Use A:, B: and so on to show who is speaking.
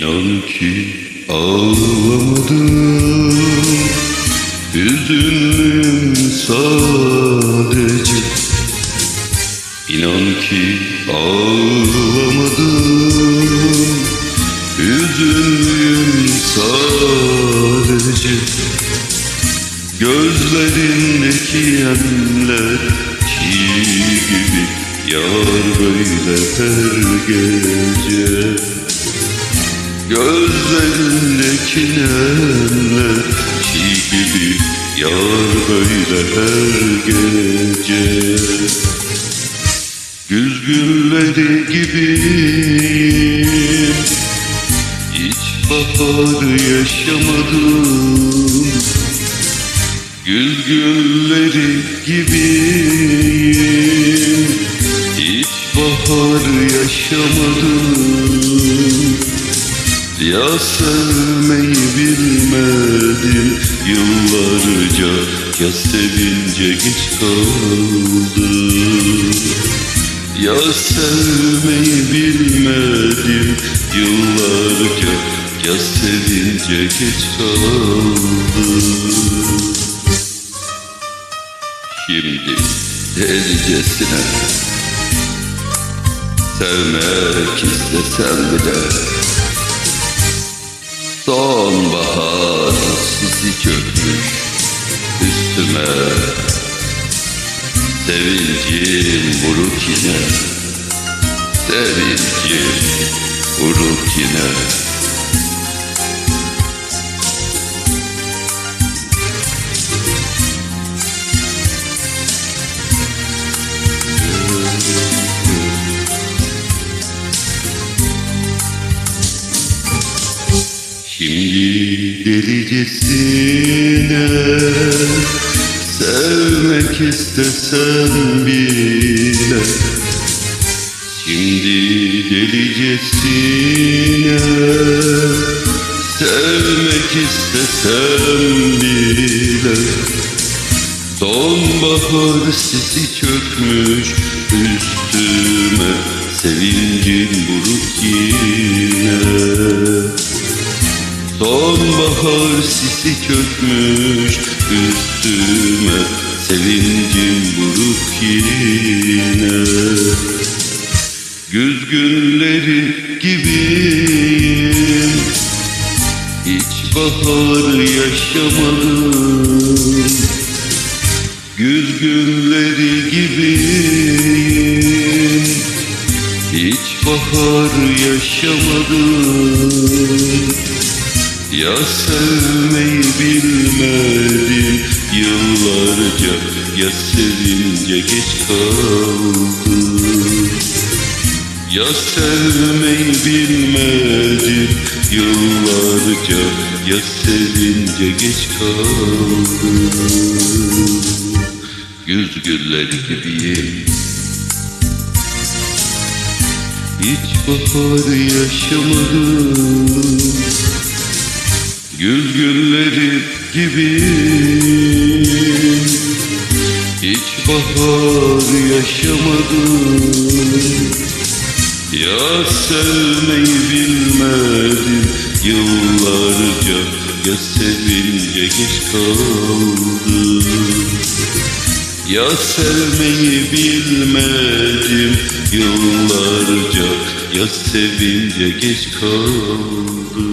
A: İnan ki ağlamadım. Hüzünlüyüm sadece. İnan ki ağlamadım. Hüzünlüyüm sadece. Gözlerindeki yemler çiğ gibi Yar böyle her gece Gözlerindeki nemler çiğ gibi Yar böyle her gece. Güz gülleri gibiyim Hiç bahar yaşamadım. Gül gülleri gibiyim Hiç bahar yaşamadım Ya sevmeyi bilmedim Yıllarca ya sevince geç kaldım Ya sevmeyi bilmedim Yıllarca ya sevince geç kaldım Şimdi delicesine Sevmek istesem bile Sonbahar sisi çökmüş üstüme. Sevincim buruk yine Sevincim buruk yine Şimdi delicesine Sevmek istesem bile. Şimdi delicesine Sevmek istesem bile. Sonbahar sisi çökmüş üstüme Sevincim buruk yine Sonbahar sisi çökmüş üstüme Sevincim buruk yine. Güz günleri gibiyim Hiç bahar yaşamadım. Güz günleri gibiyim Hiç bahar yaşamadım Ya sevmeyi bilmedim Yıllarca ya sevince geç kaldım Ya sevmeyi bilmedim Yıllarca ya sevince geç kaldım Güz gülleri gibiyim. Hiç bahar yaşamadım gibiyim Hiç bahar yaşamadım. Ya sevmeyi bilmedim. Yıllarca ya sevince geç kaldım. Ya sevmeyi bilmedim. Yıllarca ya sevince geç kaldım